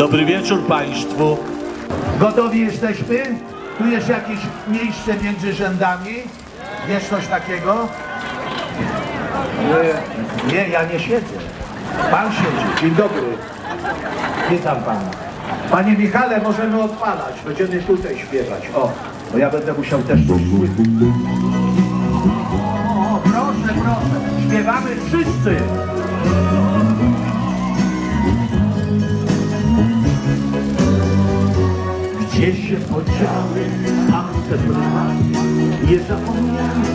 Dobry wieczór Państwu. Gotowi jesteśmy? Tu jest jakieś miejsce między rzędami? Jest coś takiego? Nie, ja nie siedzę. Pan siedzi. Dzień dobry. Witam pana. Panie Michale, możemy odpalać. Będziemy tutaj śpiewać. O, bo ja będę musiał też coś śpiewać. O, proszę, proszę. Śpiewamy wszyscy. Się podziały tamte bramy niezapomniane?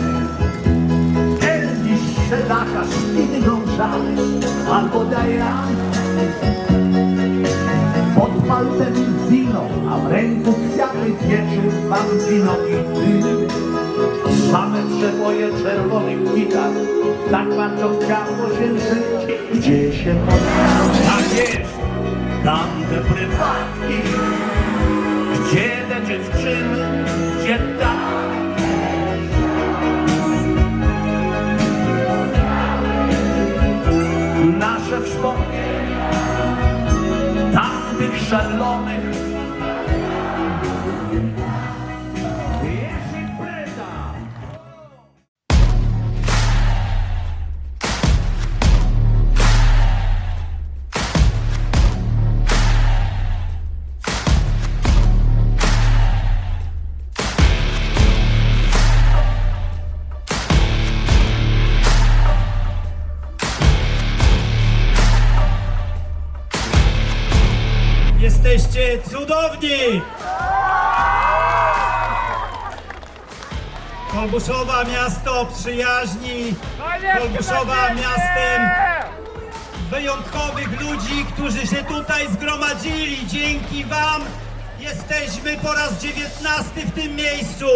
Elvis Sedaka z Speedy Gonzales albo Diana. Pod palcem wino, a w ręku kwiaty wieczy bambinowi ty. Same przeboje czerwonych gitar, tak bardzo chciało się żyć. Gdzie się podziały? Tak jest, tamte prywatki. Gdzie te dziewczyny, gdzie tak? Nasze wspomnienia tamtych szalonych Jesteście cudowni! Kolbuszowa miasto przyjaźni, Kolbuszowa miastem wyjątkowych ludzi, którzy się tutaj zgromadzili. Dzięki Wam jesteśmy po raz dziewiętnasty w tym miejscu.